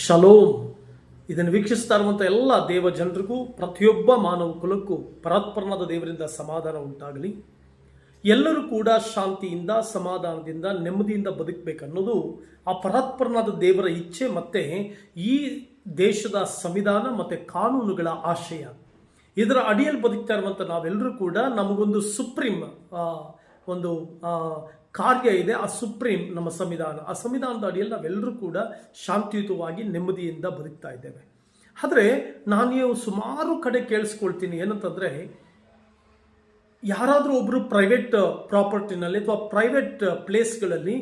Shalom. ಇದನ್ನು ವೀಕ್ಷಿಸ್ತಾ ಇರುವಂಥ ಎಲ್ಲ ದೇವ ಜನರಿಗೂ, ಪ್ರತಿಯೊಬ್ಬ ಮಾನವ ಕುಲಕ್ಕೂ ಪರಾತ್ಪರ್ಣದ ದೇವರಿಂದ ಸಮಾಧಾನ ಉಂಟಾಗಲಿ. ಎಲ್ಲರೂ ಕೂಡ ಶಾಂತಿಯಿಂದ, ಸಮಾಧಾನದಿಂದ, ನೆಮ್ಮದಿಯಿಂದ ಬದುಕಬೇಕನ್ನೋದು ಆ ಪರಾತ್ಪರ್ಣದ ದೇವರ ಇಚ್ಛೆ ಮತ್ತೆ ಈ ದೇಶದ ಸಂವಿಧಾನ ಮತ್ತು ಕಾನೂನುಗಳ ಆಶಯ. ಇದರ ಅಡಿಯಲ್ಲಿ ಬದುಕ್ತಾ ಇರುವಂಥ ನಾವೆಲ್ಲರೂ ಕೂಡ ನಮಗೊಂದು ಸುಪ್ರೀಂ ಒಂದು ಕಾರ್ಯ ಇದೆ, ಆ ಸುಪ್ರೀಂ ನಮ್ಮ ಸಂವಿಧಾನ. ಆ ಸಂವಿಧಾನದ ಅಡಿಯಲ್ಲಿ ನಾವೆಲ್ಲರೂ ಕೂಡ ಶಾಂತಿಯುತವಾಗಿ ನೆಮ್ಮದಿಯಿಂದ ಬದುಕ್ತಾ ಇದ್ದೇವೆ. ಆದರೆ ನಾನು ಸುಮಾರು ಕಡೆ ಕೇಳಿಸ್ಕೊಳ್ತೀನಿ, ಏನಂತಂದರೆ ಯಾರಾದರೂ ಒಬ್ಬರು ಪ್ರೈವೇಟ್ ಪ್ರಾಪರ್ಟಿನಲ್ಲಿ ಅಥವಾ ಪ್ರೈವೇಟ್ ಪ್ಲೇಸ್ಗಳಲ್ಲಿ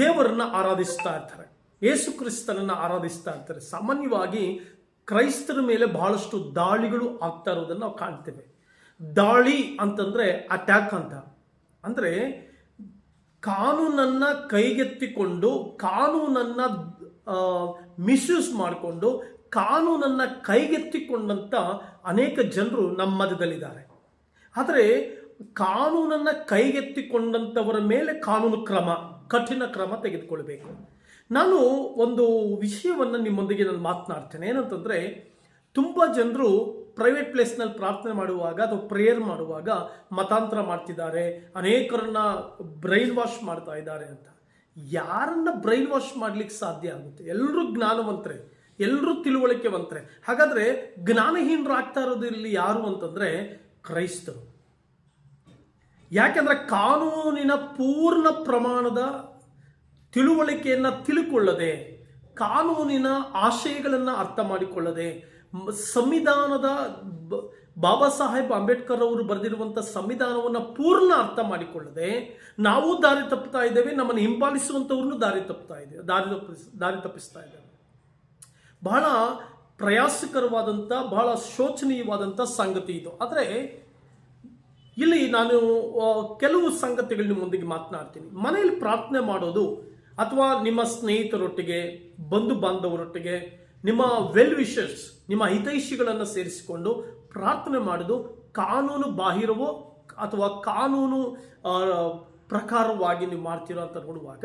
ದೇವರನ್ನ ಆರಾಧಿಸ್ತಾ ಇರ್ತಾರೆ, ಯೇಸು ಕ್ರಿಸ್ತನನ್ನು ಆರಾಧಿಸ್ತಾ ಇರ್ತಾರೆ. ಸಾಮಾನ್ಯವಾಗಿ ಕ್ರೈಸ್ತರ ಮೇಲೆ ಬಹಳಷ್ಟು ದಾಳಿಗಳು ಆಗ್ತಾ ಇರೋದನ್ನು ನಾವು ಕಾಣ್ತೇವೆ. ದಾಳಿ ಅಂತಂದರೆ ಅಟ್ಯಾಕ್ ಅಂತ. ಅಂದರೆ ಕಾನೂನನ್ನು ಕೈಗೆತ್ತಿಕೊಂಡು, ಕಾನೂನನ್ನು ಮಿಸ್ಯೂಸ್ ಮಾಡಿಕೊಂಡು, ಕಾನೂನನ್ನು ಕೈಗೆತ್ತಿಕೊಂಡಂಥ ಅನೇಕ ಜನರು ನಮ್ಮ ಮಧ್ಯದಲ್ಲಿದ್ದಾರೆ. ಆದರೆ ಕಾನೂನನ್ನು ಕೈಗೆತ್ತಿಕೊಂಡಂಥವರ ಮೇಲೆ ಕಾನೂನು ಕ್ರಮ, ಕಠಿಣ ಕ್ರಮ ತೆಗೆದುಕೊಳ್ಬೇಕು. ನಾನು ಒಂದು ವಿಷಯವನ್ನು ನಿಮ್ಮೊಂದಿಗೆ ನಾನು ಮಾತನಾಡ್ತೇನೆ. ಏನಂತಂದರೆ, ತುಂಬ ಜನರು ಪ್ರೈವೇಟ್ ಪ್ಲೇಸ್ನಲ್ಲಿ ಪ್ರಾರ್ಥನೆ ಮಾಡುವಾಗ ಅಥವಾ ಪ್ರೇಯರ್ ಮಾಡುವಾಗ ಮತಾಂತರ ಮಾಡ್ತಿದ್ದಾರೆ. ಅನೇಕರನ್ನ ಬ್ರೈನ್ ವಾಶ್ ಮಾಡ್ತಾ ಇದ್ದಾರೆ ಅಂತ. ಯಾರನ್ನ ಬ್ರೈನ್ ವಾಶ್ ಮಾಡ್ಲಿಕ್ಕೆ ಸಾಧ್ಯ ಆಗುತ್ತೆ? ಎಲ್ಲರೂ ಜ್ಞಾನವಂತರೆ ಎಲ್ಲರೂ ತಿಳುವಳಿಕೆವಂತರೆ. ಹಾಗಾದ್ರೆ ಹಾಗಾದರೆ ಜ್ಞಾನಹೀನರಾಗ್ತಾ ಇರೋದು ಇಲ್ಲಿ ಯಾರು ಅಂತಂದರೆ ಕ್ರೈಸ್ತರು. ಯಾಕೆಂದರೆ ಕಾನೂನಿನ ಪೂರ್ಣ ಪ್ರಮಾಣದ ತಿಳುವಳಿಕೆಯನ್ನು ತಿಳ್ಕೊಳ್ಳದೆ, ಕಾನೂನಿನ ಆಶಯಗಳನ್ನು ಅರ್ಥ ಮಾಡಿಕೊಳ್ಳದೆ ಸಂವಿಧಾನದ ಬಾಬಾ ಸಾಹೇಬ್ ಅಂಬೇಡ್ಕರ್ ಅವರು ಬರೆದಿರುವಂಥ ಸಂವಿಧಾನವನ್ನು ಪೂರ್ಣ ಅರ್ಥ ಮಾಡಿಕೊಳ್ಳದೆ ನಾವು ದಾರಿ ತಪ್ಪುತ್ತಾ ಇದ್ದೇವೆ, ನಮ್ಮನ್ನು ಹಿಂಬಾಲಿಸುವಂಥವ್ರನ್ನು ದಾರಿ ತಪ್ಪುತ್ತಾ ಇದ್ದೇವೆ ದಾರಿ ತಪ್ಪಿಸ್, ದಾರಿ ತಪ್ಪಿಸ್ತಾ ಇದ್ದೇವೆ. ಬಹಳ ಪ್ರಯಾಸಕರವಾದಂಥ ಬಹಳ ಶೋಚನೀಯವಾದಂಥ ಸಂಗತಿ ಇದು. ಆದರೆ, ಇಲ್ಲಿ ನಾನು ಕೆಲವು ಸಂಗತಿಗಳು ನಿಮ್ಮೊಂದಿಗೆ ಮಾತನಾಡ್ತೀನಿ. ಮನೆಯಲ್ಲಿ ಪ್ರಾರ್ಥನೆ ಮಾಡೋದು ಅಥವಾ ನಿಮ್ಮ ಸ್ನೇಹಿತರೊಟ್ಟಿಗೆ ಬಂಧು ಬಾಂಧವರೊಟ್ಟಿಗೆ ನಿಮ್ಮ ವೆಲ್ ವಿಷರ್ಸ್ ನಿಮ್ಮ ಹಿತೈಷಿಗಳನ್ನು ಸೇರಿಸಿಕೊಂಡು ಪ್ರಾರ್ಥನೆ ಮಾಡೋದು ಕಾನೂನು ಬಾಹಿರವೋ ಅಥವಾ ಕಾನೂನು ಪ್ರಕಾರವಾಗಿ ನೀವು ಮಾಡ್ತೀರೋ ಅಂತ ನೋಡುವಾಗ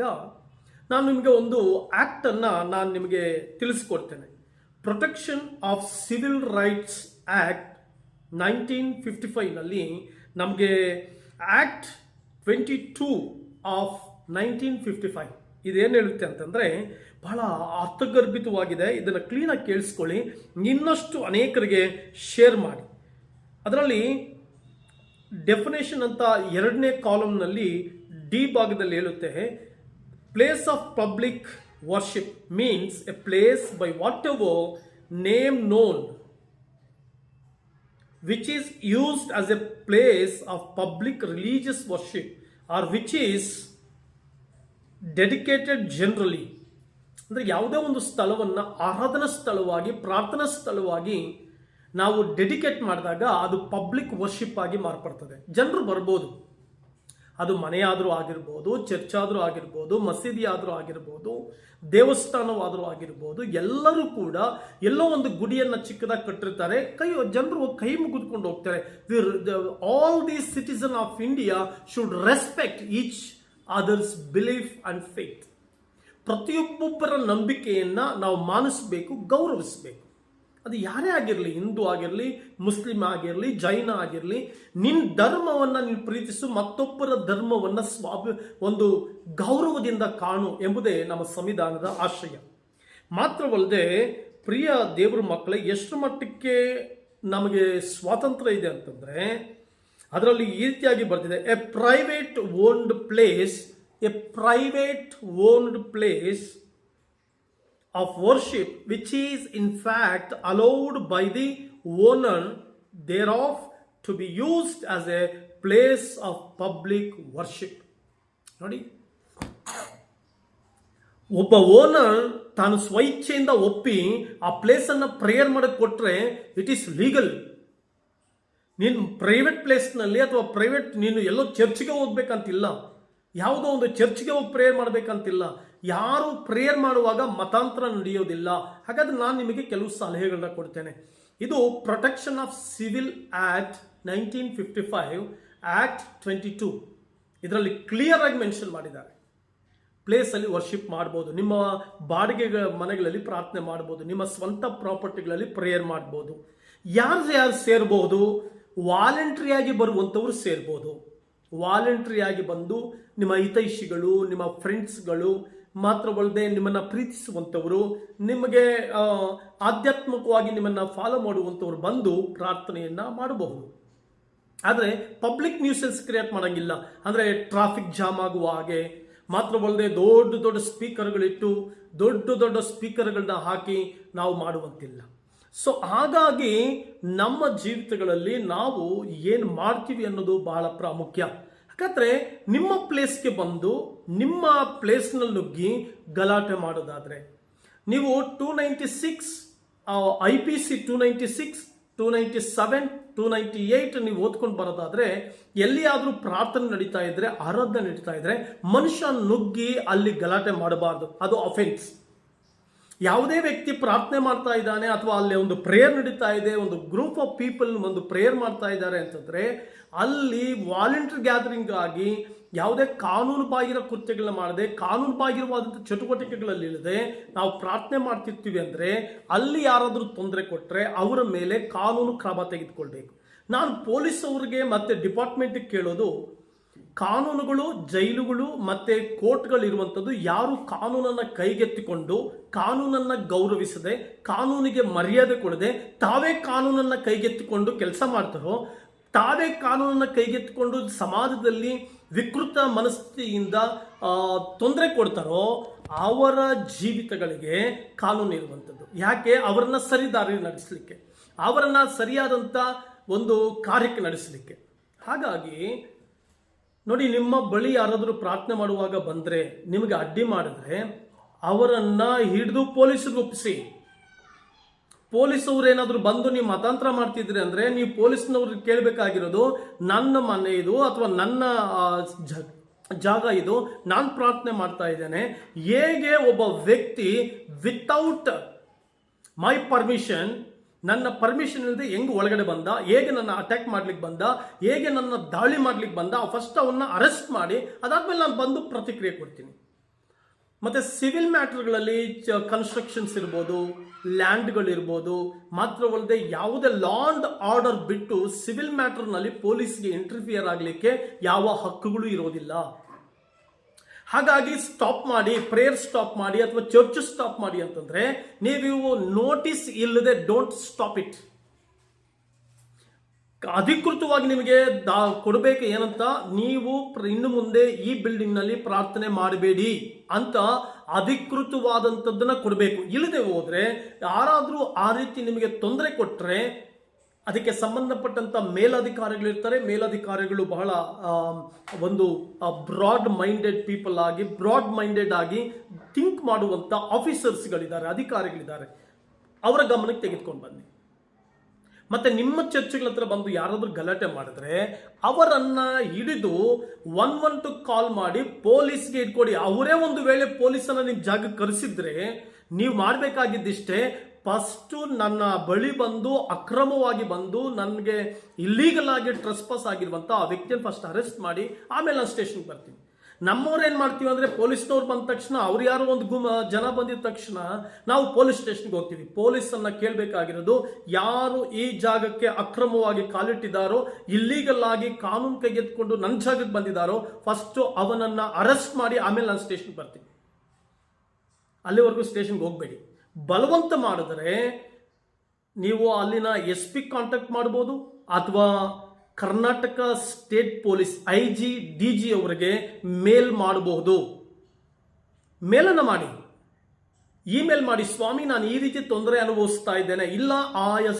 ನಾನು ನಿಮಗೆ ಒಂದು ಆ್ಯಕ್ಟನ್ನು ನಾನು ನಿಮಗೆ ತಿಳಿಸ್ಕೊಡ್ತೇನೆ. Protection of civil rights act nineteen fifty ಫೈವ್ನಲ್ಲಿ ನಮಗೆ act twenty two of nineteen fifty five ಇದೇನು ಹೇಳುತ್ತೆ ಅಂತಂದರೆ ಬಹಳ ಅರ್ಥಗರ್ಭಿತವಾಗಿದೆ. ಇದನ್ನು ಕ್ಲೀನಾಗಿ ಕೇಳಿಸ್ಕೊಳ್ಳಿ. ಇನ್ನಷ್ಟು ಅನೇಕರಿಗೆ ಶೇರ್ ಮಾಡಿ. ಅದರಲ್ಲಿ ಡೆಫಿನೇಷನ್ ಅಂತ ಎರಡನೇ ಕಾಲಮ್ನಲ್ಲಿ ಡಿ ಭಾಗದಲ್ಲಿ ಹೇಳುತ್ತೆ. Place of public worship means a place by whatever name known which is used as a place of public religious worship or which is dedicated generally ಅಂದರೆ ಯಾವುದೇ ಒಂದು ಸ್ಥಳವನ್ನು ಆರಾಧನಾ ಸ್ಥಳವಾಗಿ, ಪ್ರಾರ್ಥನಾ ಸ್ಥಳವಾಗಿ ನಾವು ಡೆಡಿಕೇಟ್ ಮಾಡಿದಾಗ ಅದು ಪಬ್ಲಿಕ್ ವರ್ಷಿಪ್ ಆಗಿ ಮಾರ್ಪಡ್ತದೆ. ಜನರು ಬರ್ಬೋದು. ಅದು ಮನೆಯಾದರೂ ಆಗಿರ್ಬೋದು ಚರ್ಚ್ ಆದರೂ ಆಗಿರ್ಬೋದು ಮಸೀದಿ ಆದರೂ ಆಗಿರ್ಬೋದು, ದೇವಸ್ಥಾನವಾದರೂ ಆಗಿರ್ಬೋದು, ಎಲ್ಲರೂ ಕೂಡ ಎಲ್ಲೋ ಒಂದು ಗುಡಿಯನ್ನು ಚಿಕ್ಕದಾಗಿ ಕಟ್ಟಿರ್ತಾರೆ. ಕೈ, ಜನರು ಕೈ ಮುಗಿದುಕೊಂಡು ಹೋಗ್ತಾರೆ. All the citizen of India should respect each other's belief and faith ಪ್ರತಿಯೊಬ್ಬೊಬ್ಬರ ನಂಬಿಕೆಯನ್ನು ನಾವು ಮಾನಿಸಬೇಕು, ಗೌರವಿಸಬೇಕು. ಅದು ಯಾರೇ ಆಗಿರಲಿ, ಹಿಂದೂ ಆಗಿರಲಿ, ಮುಸ್ಲಿಂ ಆಗಿರಲಿ, ಜೈನ ಆಗಿರಲಿ ನಿನ್ನ ಧರ್ಮವನ್ನು ನೀನು ಪ್ರೀತಿಸು, ಮತ್ತೊಬ್ಬರ ಧರ್ಮವನ್ನು ಸ್ವಾಭಿ, ಒಂದು ಗೌರವದಿಂದ ಕಾಣು ಎಂಬುದೇ ನಮ್ಮ ಸಂವಿಧಾನದ ಆಶಯ. ಮಾತ್ರವಲ್ಲದೆ, ಪ್ರಿಯ ದೇವರ ಮಕ್ಕಳೇ ಎಷ್ಟು ಮಟ್ಟಕ್ಕೆ ನಮಗೆ ಸ್ವಾತಂತ್ರ್ಯ ಇದೆ ಅಂತಂದರೆ ಅದರಲ್ಲಿ ಈ ರೀತಿಯಾಗಿ ಬರ್ತಿದೆ. A private owned place a private owned place of worship which is in fact allowed by the owner thereof to be used as a place of public worship ನೋಡಿ. ಒಬ್ಬ ಓನರ್ ತಾನು ಸ್ವಇಚ್ಛೆಯಿಂದ ಒಪ್ಪಿ ಆ ಪ್ಲೇಸನ್ನು ಪ್ರೇಯರ್ ಮಾಡಕ್ಕೆ ಕೊಟ್ಟರೆ ಇಟ್ ಈಸ್ ಲೀಗಲ್ ನೀನು private ಪ್ಲೇಸ್ನಲ್ಲಿ ಅಥವಾ ಪ್ರೈವೇಟ್ ನೀನು ಎಲ್ಲೋ ಚರ್ಚ್ಗೆ ಹೋಗ್ಬೇಕಂತಿಲ್ಲ, ಯಾವುದೋ ಒಂದು ಚರ್ಚ್ಗೆ ಹೋಗಿ ಪ್ರೇಯರ್ ಮಾಡಬೇಕಂತಿಲ್ಲ, ಯಾರು ಪ್ರೇಯರ್ ಮಾಡುವಾಗ ಮತಾಂತರ ನಡೆಯೋದಿಲ್ಲ. ಹಾಗಾದ್ರೆ ನಾನು ನಿಮಗೆ ಕೆಲವು ಸಲಹೆಗಳನ್ನ ಕೊಡ್ತೇನೆ. ಇದು protection of civil act nineteen fifty five act twenty two ಇದರಲ್ಲಿ ಕ್ಲಿಯರ್ ಆಗಿ ಮೆನ್ಷನ್ ಮಾಡಿದ್ದಾರೆ. ಪ್ಲೇಸಲ್ಲಿ ವರ್ಷಿಪ್ ಮಾಡ್ಬೋದು, ನಿಮ್ಮ ಬಾಡಿಗೆ ಮನೆಗಳಲ್ಲಿ ಪ್ರಾರ್ಥನೆ ಮಾಡ್ಬೋದು, ನಿಮ್ಮ ಸ್ವಂತ ಪ್ರಾಪರ್ಟಿಗಳಲ್ಲಿ ಪ್ರೇಯರ್ ಮಾಡ್ಬೋದು. ಯಾರು ಯಾರು ಸೇರ್ಬೋದು? ವಾಲಂಟ್ರಿಯಾಗಿ ಬರುವಂಥವ್ರು ಸೇರ್ಬೋದು. ವಾಲಂಟ್ರಿಯಾಗಿ ಬಂದು ನಿಮ್ಮ ಹಿತೈಷಿಗಳು, ನಿಮ್ಮ ಫ್ರೆಂಡ್ಸ್ಗಳು ಮಾತ್ರವಲ್ಲದೆ ನಿಮ್ಮನ್ನು ಪ್ರೀತಿಸುವಂಥವರು, ನಿಮಗೆ ಆಧ್ಯಾತ್ಮಿಕವಾಗಿ ನಿಮ್ಮನ್ನು ಫಾಲೋ ಮಾಡುವಂಥವ್ರು ಬಂದು ಪ್ರಾರ್ಥನೆಯನ್ನು ಮಾಡಬಹುದು. ಆದರೆ ಪಬ್ಲಿಕ್ ನ್ಯೂಸೆನ್ಸ್ ಕ್ರಿಯೇಟ್ ಮಾಡಂಗಿಲ್ಲ. ಅಂದರೆ ಟ್ರಾಫಿಕ್ ಜಾಮ್ ಆಗುವ ಹಾಗೆ ಮಾತ್ರವಲ್ಲದೆ ದೊಡ್ಡ ದೊಡ್ಡ ಸ್ಪೀಕರ್ಗಳಿಟ್ಟು ದೊಡ್ಡ ದೊಡ್ಡ ಸ್ಪೀಕರ್ಗಳನ್ನ ಹಾಕಿ ನಾವು ಮಾಡುವಂತಿಲ್ಲ. ಸೊ ಹಾಗಾಗಿ ನಮ್ಮ ಜೀವಿತಗಳಲ್ಲಿ ನಾವು ಏನು ಮಾಡ್ತೀವಿ ಅನ್ನೋದು ಬಹಳ ಪ್ರಾಮುಖ್ಯ. ಯಾಕಂದರೆ ನಿಮ್ಮ ಪ್ಲೇಸ್ಗೆ ಬಂದು ನಿಮ್ಮ ಪ್ಲೇಸ್ನಲ್ಲಿ ನುಗ್ಗಿ ಗಲಾಟೆ ಮಾಡೋದಾದ್ರೆ, ನೀವು two ninety six I P C two ninety six two ninety seven two ninety eight ನೀವು ಓದ್ಕೊಂಡು ಬರೋದಾದ್ರೆ, ಎಲ್ಲಿಯಾದರೂ ಪ್ರಾರ್ಥನೆ ನಡೀತಾ ಇದ್ರೆ, ಆರಾಧನೆ ನಡೀತಾ ಇದ್ರೆ, ಮನುಷ್ಯ ನುಗ್ಗಿ ಅಲ್ಲಿ ಗಲಾಟೆ ಮಾಡಬಾರ್ದು. ಅದು ಅಫೆನ್ಸ್ ಯಾವುದೇ ವ್ಯಕ್ತಿ ಪ್ರಾರ್ಥನೆ ಮಾಡ್ತಾ ಇದ್ದಾನೆ ಅಥವಾ ಅಲ್ಲಿ ಒಂದು ಪ್ರೇಯರ್ ನಡೀತಾ ಇದೆ, ಒಂದು ಗ್ರೂಪ್ ಆಫ್ ಪೀಪಲ್ ಒಂದು ಪ್ರೇಯರ್ ಮಾಡ್ತಾ ಇದ್ದಾರೆ ಅಂತಂದರೆ, ಅಲ್ಲಿ ವಾಲಂಟಿಯರ್ ಗ್ಯಾದರಿಂಗ್ ಆಗಿ ಯಾವುದೇ ಕಾನೂನು ಬಾಹಿರ ಕೃತ್ಯಗಳನ್ನ ಮಾಡದೆ, ಕಾನೂನು ಚಟುವಟಿಕೆಗಳಲ್ಲಿ ಇಲ್ಲದೆ ನಾವು ಪ್ರಾರ್ಥನೆ ಮಾಡ್ತಿರ್ತೀವಿ ಅಂದರೆ, ಅಲ್ಲಿ ಯಾರಾದರೂ ತೊಂದರೆ ಕೊಟ್ಟರೆ ಅವರ ಮೇಲೆ ಕಾನೂನು ಕ್ರಮ ತೆಗೆದುಕೊಳ್ಬೇಕು. ನಾನು ಪೊಲೀಸ್ ಅವರಿಗೆ ಮತ್ತು ಡಿಪಾರ್ಟ್ಮೆಂಟಿಗೆ ಕೇಳೋದು ಕಾನೂನುಗಳು, ಜೈಲುಗಳು ಮತ್ತೆ ಕೋರ್ಟ್ಗಳು ಇರುವಂಥದ್ದು ಯಾರು ಕಾನೂನನ್ನ ಕೈಗೆತ್ತಿಕೊಂಡು ಕಾನೂನನ್ನ ಗೌರವಿಸದೆ, ಕಾನೂನಿಗೆ ಮರ್ಯಾದೆ ಕೊಡದೆ ತಾವೇ ಕಾನೂನನ್ನ ಕೈಗೆತ್ತಿಕೊಂಡು ಕೆಲಸ ಮಾಡ್ತಾರೋ, ತಾವೇ ಕಾನೂನನ್ನ ಕೈಗೆತ್ತಿಕೊಂಡು ಸಮಾಜದಲ್ಲಿ ವಿಕೃತ ಮನಸ್ಥಿತಿಯಿಂದ ತೊಂದರೆ ಕೊಡ್ತಾರೋ ಅವರ ಜೀವಿತಗಳಿಗೆ ಕಾನೂನು ಇರುವಂಥದ್ದು. ಯಾಕೆ? ಅವರನ್ನ ಸರಿದಾರಿ ನಡೆಸಲಿಕ್ಕೆ. ಅವರನ್ನ ಸರಿಯಾದಂಥ ಒಂದು ಕಾರ್ಯಕ್ಕೆ ನಡೆಸಲಿಕ್ಕೆ. ಹಾಗಾಗಿ ನೋಡಿ, ನಿಮ್ಮ ಬಳಿ ಯಾರಾದರೂ ಪ್ರಾರ್ಥನೆ ಮಾಡುವಾಗ ಬಂದರೆ ನಿಮಗೆ ಅಡ್ಡಿ ಮಾಡಿದ್ರೆ ಅವರನ್ನು ಹಿಡಿದು ಪೊಲೀಸರಿಗೆ ಒಪ್ಪಿಸಿ. ಪೊಲೀಸವ್ರು ಏನಾದರೂ ಬಂದು ನೀವು ಮತಾಂತರ ಮಾಡ್ತಿದ್ರಿ ಅಂದ್ರೆ ನೀವು ಪೊಲೀಸ್ನವ್ರಿಗೆ ಕೇಳಬೇಕಾಗಿರೋದು, ನನ್ನ ಮನೆ ಇದು ಅಥವಾ ನನ್ನ ಜಾಗ ಇದು, ನಾನು ಪ್ರಾರ್ಥನೆ ಮಾಡ್ತಾ ಇದ್ದೇನೆ. ಹೇಗೆ ಒಬ್ಬ ವ್ಯಕ್ತಿ ವಿತೌಟ್ ಮೈ ಪರ್ಮಿಷನ್ ನನ್ನ ಪರ್ಮಿಷನ್ ಇಲ್ಲದೆ ಹೆಂಗ್ ಒಳಗಡೆ ಬಂದ? ಹೇಗೆ ನನ್ನ ಅಟ್ಯಾಕ್ ಮಾಡ್ಲಿಕ್ಕೆ ಬಂದ? ಹೇಗೆ ನನ್ನ ದಾಳಿ ಮಾಡ್ಲಿಕ್ಕೆ ಬಂದ? ಫಸ್ಟ್ ಅವನ್ನ ಅರೆಸ್ಟ್ ಮಾಡಿ, ಅದಾದ್ಮೇಲೆ ನಾನು ಬಂದು ಪ್ರತಿಕ್ರಿಯೆ ಕೊಡ್ತೀನಿ. ಮತ್ತೆ ಸಿವಿಲ್ ಮ್ಯಾಟರ್ಗಳಲ್ಲಿ ಕನ್ಸ್ಟ್ರಕ್ಷನ್ಸ್ ಇರ್ಬೋದು ಲ್ಯಾಂಡ್ಗಳಿರ್ಬೋದು ಮಾತ್ರವಲ್ಲದೆ ಯಾವುದೇ ಲಾ ಅಂಡ್ ಆರ್ಡರ್ ಬಿಟ್ಟು ಸಿವಿಲ್ ಮ್ಯಾಟರ್ನಲ್ಲಿ ಪೊಲೀಸ್ಗೆ ಇಂಟರ್ಫಿಯರ್ ಆಗಲಿಕ್ಕೆ ಯಾವ ಹಕ್ಕುಗಳು ಇರೋದಿಲ್ಲ. ಹಾಗಾಗಿ ಸ್ಟಾಪ್ ಮಾಡಿ ಪ್ರೇಯರ್ ಸ್ಟಾಪ್ ಮಾಡಿ ಅಥವಾ ಚರ್ಚ್ ಸ್ಟಾಪ್ ಮಾಡಿ ಅಂತಂದ್ರೆ ನೀವು ನೋಟಿಸ್ ಇಲ್ಲದೆ ಡೋಂಟ್ ಸ್ಟಾಪ್ ಇಟ್ ಅಧಿಕೃತವಾಗಿ ನಿಮಗೆ ದಾ ಕೊಡಬೇಕು ಏನಂತ ನೀವು ಇನ್ನು ಮುಂದೆ ಈ ಬಿಲ್ಡಿಂಗ್ನಲ್ಲಿ ಪ್ರಾರ್ಥನೆ ಮಾಡಬೇಡಿ ಅಂತ ಅಧಿಕೃತವಾದಂಥದ್ದನ್ನ ಕೊಡಬೇಕು. ಇಲ್ಲದೆ ಹೋದ್ರೆ ಯಾರಾದರೂ ಆ ರೀತಿ ನಿಮಗೆ ತೊಂದರೆ ಕೊಟ್ಟರೆ ಅದಕ್ಕೆ ಸಂಬಂಧಪಟ್ಟಂತ ಮೇಲಧಿಕಾರಿಗಳಿರ್ತಾರೆ. ಮೇಲಧಿಕಾರಿಗಳು ಬಹಳ ಒಂದು ಬ್ರಾಡ್ ಮೈಂಡೆಡ್ ಪೀಪಲ್ ಆಗಿ ಬ್ರಾಡ್ ಮೈಂಡೆಡ್ ಆಗಿ ಥಿಂಕ್ ಮಾಡುವಂತ ಆಫೀಸರ್ಸ್ಗಳಿದ್ದಾರೆ ಅಧಿಕಾರಿಗಳಿದ್ದಾರೆ. ಅವರ ಗಮನಕ್ಕೆ ತೆಗೆದುಕೊಂಡು ಬನ್ನಿ. ಮತ್ತೆ ನಿಮ್ಮ ಚರ್ಚೆಗಳ ಹತ್ರ ಬಂದು ಯಾರಾದರೂ ಗಲಾಟೆ ಮಾಡಿದ್ರೆ ಅವರನ್ನ ಹಿಡಿದು ಒನ್ ಒನ್ ಟು ಕಾಲ್ ಮಾಡಿ ಪೊಲೀಸ್ಗೆ ಇಟ್ಕೊಡಿ ಅವರೇ ಒಂದು ವೇಳೆ ಪೊಲೀಸನ್ನ ನಿಮ್ ಜಾಗಕ್ಕೆ ಕರೆಸಿದ್ರೆ ನೀವು ಮಾಡಬೇಕಾಗಿದ್ದಿಷ್ಟೇ ಫಸ್ಟು ನನ್ನ ಬಳಿ ಬಂದು, ಅಕ್ರಮವಾಗಿ ಬಂದು, ನನಗೆ ಇಲ್ಲೀಗಲ್ ಆಗಿ ಟ್ರೆಸ್ಪಾಸ್ ಆಗಿರುವಂಥ ಆ ವ್ಯಕ್ತಿಯನ್ನು ಫಸ್ಟ್ ಅರೆಸ್ಟ್ ಮಾಡಿ, ಆಮೇಲೆ ನಾನು ಸ್ಟೇಷನ್ಗೆ ಬರ್ತೀನಿ. ನಮ್ಮವ್ರು ಏನು ಮಾಡ್ತೀವಿ ಅಂದರೆ, ಪೊಲೀಸ್ನವ್ರು ಬಂದ ತಕ್ಷಣ, ಅವ್ರು ಯಾರೋ ಒಂದು ಗುಮ, ಜನ ಬಂದಿದ ತಕ್ಷಣ ನಾವು ಪೊಲೀಸ್ ಸ್ಟೇಷನ್ಗೆ ಹೋಗ್ತೀವಿ. ಪೊಲೀಸನ್ನು ಕೇಳಬೇಕಾಗಿರೋದು, ಯಾರು ಈ ಜಾಗಕ್ಕೆ ಅಕ್ರಮವಾಗಿ ಕಾಲಿಟ್ಟಿದ್ದಾರೋ ಇಲ್ಲೀಗಲ್ ಆಗಿ ಕಾನೂನು ಕೈಗೆತ್ಕೊಂಡು ನನ್ನ ಜಾಗಕ್ಕೆ ಬಂದಿದ್ದಾರೋ ಫಸ್ಟು ಅವನನ್ನು ಅರೆಸ್ಟ್ ಮಾಡಿ, ಆಮೇಲೆ ನಾನು ಸ್ಟೇಷನ್ಗೆ ಬರ್ತೀನಿ. ಅಲ್ಲಿವರೆಗೂ ಸ್ಟೇಷನ್ಗೆ ಹೋಗಬೇಡಿ. ಬಲವಂತ ಮಾಡಿದರೆ ನೀವು ಅಲ್ಲಿನ ಎಸ್ ಪಿ ಕಾಂಟ್ಯಾಕ್ಟ್ ಮಾಡ್ಬೋದು ಅಥವಾ Karnataka state police I G D G ಅವರಿಗೆ ಮೇಲ್ ಮಾಡಬಹುದು. ಮೇಲನ್ನು ಮಾಡಿ. ಇಮೇಲ್ ಮಾಡಿ, ಸ್ವಾಮಿ, ನಾನು ಈ ರೀತಿ ತೊಂದರೆ ಅನುಭವಿಸ್ತಾ ಇದ್ದೇನೆ. ಇಲ್ಲ ಆಯಾ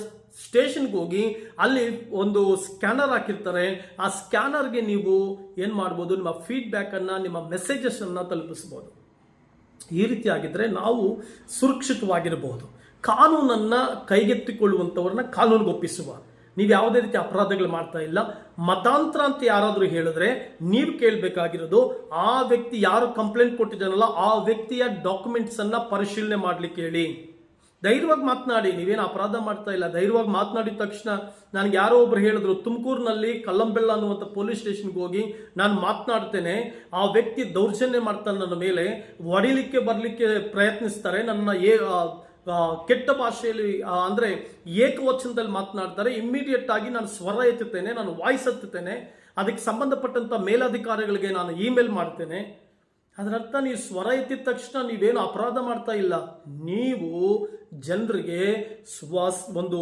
ಸ್ಟೇಷನ್ಗೆ ಹೋಗಿ ಅಲ್ಲಿ ಒಂದು ಸ್ಕ್ಯಾನರ್ ಹಾಕಿರ್ತಾರೆ. ಆ ಸ್ಕ್ಯಾನರ್ಗೆ ನೀವು ಏನು ಮಾಡ್ಬೋದು? ನಿಮ್ಮ ಫೀಡ್ಬ್ಯಾಕ್ ಅನ್ನ, ನಿಮ್ಮ ಮೆಸೇಜಸ್ ಅನ್ನ ತಲುಪಿಸ್ಬೋದು. ಈ ರೀತಿ ಆಗಿದ್ರೆ ನಾವು ಸುರಕ್ಷಿತವಾಗಿರಬಹುದು. ಕಾನೂನನ್ನು ಕೈಗೆತ್ತಿಕೊಳ್ಳುವಂಥವ್ರನ್ನ ಕಾನೂನಿಗೆ ಒಪ್ಪಿಸುವ. ನೀವು ಯಾವುದೇ ರೀತಿ ಅಪರಾಧಗಳು ಮಾಡ್ತಾ ಇಲ್ಲ. ಮತಾಂತರ ಅಂತ ಯಾರಾದರೂ ಹೇಳಿದ್ರೆ ನೀವು ಕೇಳಬೇಕಾಗಿರೋದು ಆ ವ್ಯಕ್ತಿ ಯಾರು ಕಂಪ್ಲೇಂಟ್ ಕೊಟ್ಟಿದ್ದಾನಲ್ಲ ಆ ವ್ಯಕ್ತಿಯ ಡಾಕ್ಯುಮೆಂಟ್ಸನ್ನು ಪರಿಶೀಲನೆ ಮಾಡಲಿಕ್ಕೆ ಹೇಳಿ. ಧೈರ್ಯವಾಗಿ ಮಾತನಾಡಿ, ನೀವೇನು ಅಪರಾಧ ಮಾಡ್ತಾ ಇಲ್ಲ. ಧೈರ್ಯವಾಗಿ ಮಾತನಾಡಿದ ತಕ್ಷಣ ನನಗೆ ಯಾರೋ ಒಬ್ರು ಹೇಳಿದ್ರು, ತುಮಕೂರಿನಲ್ಲಿ ಕಲ್ಲಂಬೆಳ್ಳ ಅನ್ನುವಂಥ ಪೊಲೀಸ್ ಸ್ಟೇಷನ್ಗೆ ಹೋಗಿ ನಾನು ಮಾತನಾಡ್ತೇನೆ. ಆ ವ್ಯಕ್ತಿ ದೌರ್ಜನ್ಯ ಮಾಡ್ತಾನೆ ನನ್ನ ಮೇಲೆ. ಹೊಡಿಲಿಕ್ಕೆ ಬರಲಿಕ್ಕೆ ಪ್ರಯತ್ನಿಸ್ತಾರೆ. ನನ್ನ ಏ ಕೆಟ್ಟ ಭಾಷೆಯಲ್ಲಿ ಅಂದರೆ ಏಕವಚನದಲ್ಲಿ ಮಾತನಾಡ್ತಾರೆ. ಇಮ್ಮಿಡಿಯೇಟ್ ಆಗಿ ನಾನು ಸ್ವರ ಎತ್ತುತ್ತೇನೆ, ನಾನು ವಾಯ್ಸ್ ಎತ್ತುತ್ತೇನೆ. ಅದಕ್ಕೆ ಸಂಬಂಧಪಟ್ಟಂಥ ಮೇಲಧಿಕಾರಿಗಳಿಗೆ ನಾನು ಇಮೇಲ್ ಮಾಡ್ತೇನೆ. ಅದರ ಅರ್ಥ ನೀವು ಸ್ವರ ಎತ್ತಿದ ತಕ್ಷಣ ನೀವೇನು ಅಪರಾಧ ಮಾಡ್ತಾ ಇಲ್ಲ. ನೀವು ಜನರಿಗೆ ಸ್ವಾಸ್ ಒಂದು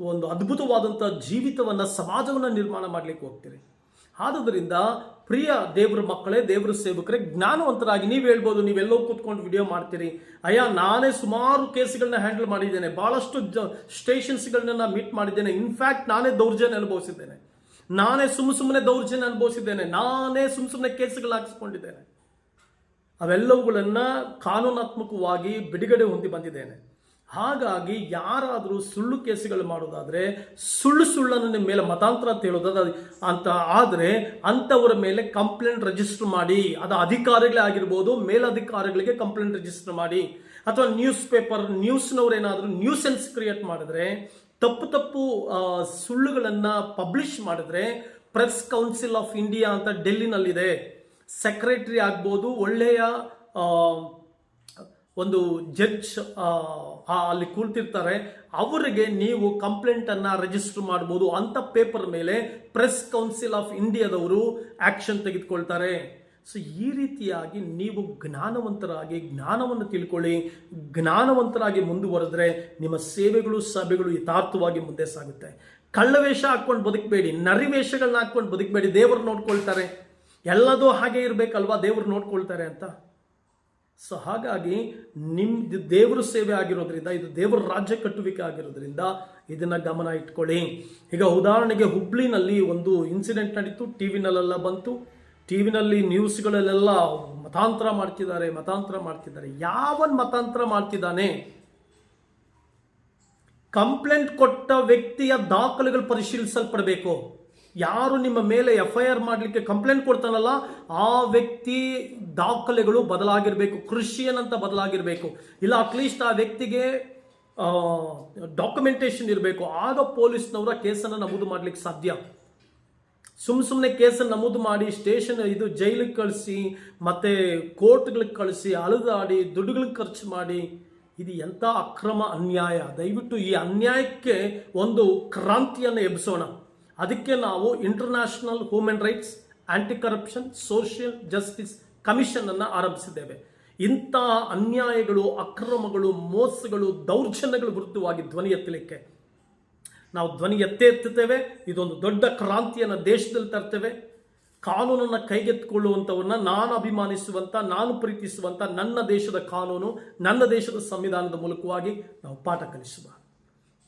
ಒಂದು ಅದ್ಭುತವಾದಂಥ ಜೀವಿತವನ್ನ, ಸಮಾಜವನ್ನ ನಿರ್ಮಾಣ ಮಾಡ್ಲಿಕ್ಕೆ ಹೋಗ್ತೀರಿ. ಆದುದರಿಂದ ಪ್ರಿಯ ದೇವ್ರ ಮಕ್ಕಳೇ, ದೇವರ ಸೇವಕರೇ, ಜ್ಞಾನವಂತರಾಗಿ ನೀವು ಹೇಳ್ಬೋದು ನೀವೆಲ್ಲೋ ಕೂತ್ಕೊಂಡು ವಿಡಿಯೋ ಮಾಡ್ತೀರಿ. ಅಯ್ಯ, ನಾನೇ ಸುಮಾರು ಕೇಸ್ಗಳನ್ನ ಹ್ಯಾಂಡಲ್ ಮಾಡಿದ್ದೇನೆ, ಬಹಳಷ್ಟು ಜ, ಸ್ಟೇಷನ್ಸ್ಗಳನ್ನ ಮೀಟ್ ಮಾಡಿದ್ದೇನೆ. ಇನ್ಫ್ಯಾಕ್ಟ್ ನಾನೇ ದೌರ್ಜನ್ಯ ಅನುಭವಿಸಿದ್ದೇನೆ. ನಾನೇ ಸುಮ್ಮ ಸುಮ್ಮನೆ ದೌರ್ಜನ್ಯ ಅನುಭವಿಸಿದ್ದೇನೆ. ನಾನೇ ಸುಮ್ಮ ಸುಮ್ಮನೆ ಕೇಸ್ಗಳು ಹಾಕಿಸ್ಕೊಂಡಿದ್ದೇನೆ. ಅವೆಲ್ಲವುಗಳನ್ನ ಕಾನೂನಾತ್ಮಕವಾಗಿ ಬಿಡುಗಡೆ ಹೊಂದಿ ಬಂದಿದ್ದೇನೆ. ಹಾಗಾಗಿ ಯಾರಾದರೂ ಸುಳ್ಳು ಕೇಸುಗಳು ಮಾಡೋದಾದ್ರೆ ಸುಳ್ಳು ಸುಳ್ಳನ್ನು ನಿಮ್ಮ ಮೇಲೆ ಮತಾಂತರ ಅಂತ ಹೇಳೋದಾದ ಅಂತ ಆದರೆ ಅಂಥವರ ಮೇಲೆ ಕಂಪ್ಲೇಂಟ್ ರಿಜಿಸ್ಟರ್ ಮಾಡಿ, ಅದು ಅಧಿಕಾರಿಗಳೇ ಆಗಿರ್ಬೋದು, ಮೇಲಧಿಕಾರಿಗಳಿಗೆ ಕಂಪ್ಲೇಂಟ್ ರಿಜಿಸ್ಟರ್ ಮಾಡಿ, ಅಥವಾ ನ್ಯೂಸ್ ಪೇಪರ್, ನ್ಯೂಸ್ನವ್ರು ಏನಾದರೂ ನ್ಯೂಸೆನ್ಸ್ ಕ್ರಿಯೇಟ್ ಮಾಡಿದ್ರೆ, ತಪ್ಪು ತಪ್ಪು ಸುಳ್ಳುಗಳನ್ನ ಪಬ್ಲಿಷ್ ಮಾಡಿದ್ರೆ, ಪ್ರೆಸ್ ಕೌನ್ಸಿಲ್ ಆಫ್ ಇಂಡಿಯಾ ಅಂತ ಡೆಲ್ಲಿನಲ್ಲಿದೆ. ಸೆಕ್ರೆಟರಿ ಆಗ್ಬೋದು, ಒಳ್ಳೆಯ ಒಂದು ಜಡ್ಜ್ ಅಲ್ಲಿ ಕೂಳ್ತಿರ್ತಾರೆ ಅವರಿಗೆ ನೀವು ಕಂಪ್ಲೇಂಟ್ ಅನ್ನ ರಿಜಿಸ್ಟರ್ ಮಾಡಬಹುದು ಅಂತ ಪೇಪರ್ ಮೇಲೆ ಪ್ರೆಸ್ ಕೌನ್ಸಿಲ್ ಆಫ್ ಇಂಡಿಯಾದವರು ಆಕ್ಷನ್ ತೆಗೆದುಕೊಳ್ತಾರೆ. ಸೊ ಈ ರೀತಿಯಾಗಿ ನೀವು ಜ್ಞಾನವಂತರಾಗಿ, ಜ್ಞಾನವನ್ನು ತಿಳ್ಕೊಳ್ಳಿ. ಜ್ಞಾನವಂತರಾಗಿ ಮುಂದುವರೆದ್ರೆ ನಿಮ್ಮ ಸೇವೆಗಳು, ಸಭೆಗಳು ಯಥಾರ್ಥವಾಗಿ ಮುಂದೆ ಸಾಗುತ್ತೆ. ಕಳ್ಳವೇಷ ಹಾಕ್ಕೊಂಡು ಬದುಕಬೇಡಿ, ನರಿವೇಷಗಳನ್ನ ಹಾಕ್ಕೊಂಡು ಬದುಕಬೇಡಿ ದೇವರು ನೋಡ್ಕೊಳ್ತಾರೆ. ಎಲ್ಲದೂ ಹಾಗೆ ಇರಬೇಕಲ್ವಾ ದೇವರು ನೋಡ್ಕೊಳ್ತಾರೆ ಅಂತ? ಸೊ ಹಾಗಾಗಿ ನಿಮ್ದು ದೇವರ ಸೇವೆ ಆಗಿರೋದ್ರಿಂದ, ಇದು ದೇವರ ರಾಜ್ಯ ಕಟ್ಟುವಿಕೆ ಆಗಿರೋದ್ರಿಂದ ಇದನ್ನ ಗಮನ ಇಟ್ಕೊಳ್ಳಿ. ಈಗ ಉದಾಹರಣೆಗೆ ಹುಬ್ಳಿನಲ್ಲಿ ಒಂದು ಇನ್ಸಿಡೆಂಟ್ ನಡೀತು ಟಿ ವಿನಲ್ಲೆಲ್ಲ ಬಂತು. ಟಿ ವಿನಲ್ಲಿ ನ್ಯೂಸ್ಗಳಲ್ಲೆಲ್ಲ ಮತಾಂತರ ಮಾಡ್ತಿದ್ದಾರೆ ಮತಾಂತರ ಮಾಡ್ತಿದ್ದಾರೆ. ಯಾವನ್ ಮತಾಂತರ ಮಾಡ್ತಿದ್ದಾನೆ? ಕಂಪ್ಲೇಂಟ್ ಕೊಟ್ಟ ವ್ಯಕ್ತಿಯ ದಾಖಲೆಗಳು ಪರಿಶೀಲಿಸಲ್ಪಡಬೇಕು. ಯಾರು ನಿಮ್ಮ ಮೇಲೆ ಎಫ್ ಐ ಆರ್ ಮಾಡಲಿಕ್ಕೆ ಕಂಪ್ಲೇಂಟ್ ಕೊಡ್ತಾನಲ್ಲ, ಆ ವ್ಯಕ್ತಿ ದಾಖಲೆಗಳು ಬದಲಾಗಿರಬೇಕು ಕ್ರಿಶ್ಚಿಯನ್ ಅಂತ ಬದಲಾಗಿರಬೇಕು. ಇಲ್ಲ ಅಟ್ಲೀಸ್ಟ್ ಆ ವ್ಯಕ್ತಿಗೆ ಡಾಕ್ಯುಮೆಂಟೇಶನ್ ಇರಬೇಕು. ಆಗ ಪೊಲೀಸ್ನವರ ಕೇಸನ್ನು ನಮೂದು ಮಾಡಲಿಕ್ಕೆ ಸಾಧ್ಯ. ಸುಮ್ ಸುಮ್ಮನೆ ಕೇಸನ್ನು ನಮೂದು ಮಾಡಿ, ಸ್ಟೇಷನ್ ಇದು ಜೈಲಿಗೆ ಕಳಿಸಿ, ಮತ್ತೆ ಕೋರ್ಟ್ಗಳಿಗೆ ಕಳಿಸಿ ಅಳದಾಡಿ ದುಡ್ಡುಗಳಿಗೆ ಖರ್ಚು ಮಾಡಿ, ಇದು ಎಂಥ ಅಕ್ರಮ ಅನ್ಯಾಯ. ದಯವಿಟ್ಟು ಈ ಅನ್ಯಾಯಕ್ಕೆ ಒಂದು ಕ್ರಾಂತಿಯನ್ನು ಎಬ್ಬಿಸೋಣ ಅದಕ್ಕೆ ನಾವು international human rights anti corruption social justice commission ಅನ್ನು ಆರಂಭಿಸಿದ್ದೇವೆ. ಇಂಥ ಅನ್ಯಾಯಗಳು, ಅಕ್ರಮಗಳು, ಮೋಸಗಳು, ದೌರ್ಜನ್ಯಗಳು ವಿರುದ್ಧವಾಗಿ ಧ್ವನಿ ಎತ್ತಲಿಕ್ಕೆ. ನಾವು ಧ್ವನಿ ಎತ್ತೇ ಎತ್ತುತ್ತೇವೆ, ಇದೊಂದು ದೊಡ್ಡ ಕ್ರಾಂತಿಯನ್ನು ದೇಶದಲ್ಲಿ ತರ್ತೇವೆ. ಕಾನೂನನ್ನು ಕೈಗೆತ್ತಿಕೊಳ್ಳುವಂಥವನ್ನ ನಾನು ಅಭಿಮಾನಿಸುವಂಥ ನಾನು ಪ್ರೀತಿಸುವಂಥ ನನ್ನ ದೇಶದ ಕಾನೂನು, ನನ್ನ ದೇಶದ ಸಂವಿಧಾನದ ಮೂಲಕವಾಗಿ ನಾವು ಪಾಠ ಕಲಿಸುವ.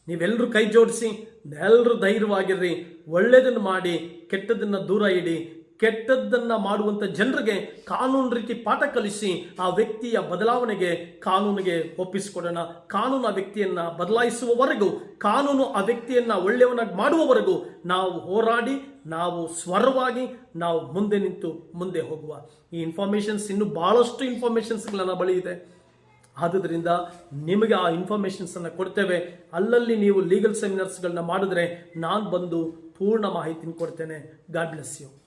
ನೀವೆಲ್ಲರೂ ಕೈ ಜೋಡಿಸಿ ಎಲ್ಲರೂ ಧೈರ್ಯವಾಗಿರ್ರಿ ಒಳ್ಳೆಯದನ್ನು ಮಾಡಿ, ಕೆಟ್ಟದನ್ನು ದೂರ ಇಡಿ, ಕೆಟ್ಟದ್ದನ್ನು ಮಾಡುವಂತ ಜನರಿಗೆ ಕಾನೂನು ರೀತಿ ಪಾಠ ಕಲಿಸಿ ಆ ವ್ಯಕ್ತಿಯ ಬದಲಾವಣೆಗೆ ಕಾನೂನಿಗೆ ಒಪ್ಪಿಸಿಕೊಡೋಣ. ಕಾನೂನು ಆ ವ್ಯಕ್ತಿಯನ್ನ ಬದಲಾಯಿಸುವವರೆಗೂ, ಕಾನೂನು ಆ ವ್ಯಕ್ತಿಯನ್ನ ಒಳ್ಳೆಯವನಾಗಿ ಮಾಡುವವರೆಗೂ ನಾವು ಹೋರಾಡಿ, ನಾವು ಸ್ವರವಾಗಿ, ನಾವು ಮುಂದೆ ನಿಂತು ಮುಂದೆ ಹೋಗುವ. ಈ ಇನ್ಫಾರ್ಮೇಷನ್ಸ್ ಇನ್ನು ಬಹಳಷ್ಟು ಇನ್ಫಾರ್ಮೇಷನ್ಸ್ಗಳನ್ನು ಬಳಿ ಇದೆ ಆದುದರಿಂದ ನಿಮಗೆ ಆ ಇನ್ಫಾರ್ಮೇಷನ್ಸನ್ನು ಕೊಡ್ತೇವೆ. ಅಲ್ಲಲ್ಲಿ ನೀವು ಲೀಗಲ್ ಸೆಮಿನಾರ್ಸ್ಗಳನ್ನ ಮಾಡಿದ್ರೆ ನಾನು ಬಂದು ಪೂರ್ಣ ಮಾಹಿತಿನ ಕೊಡ್ತೇನೆ. God bless you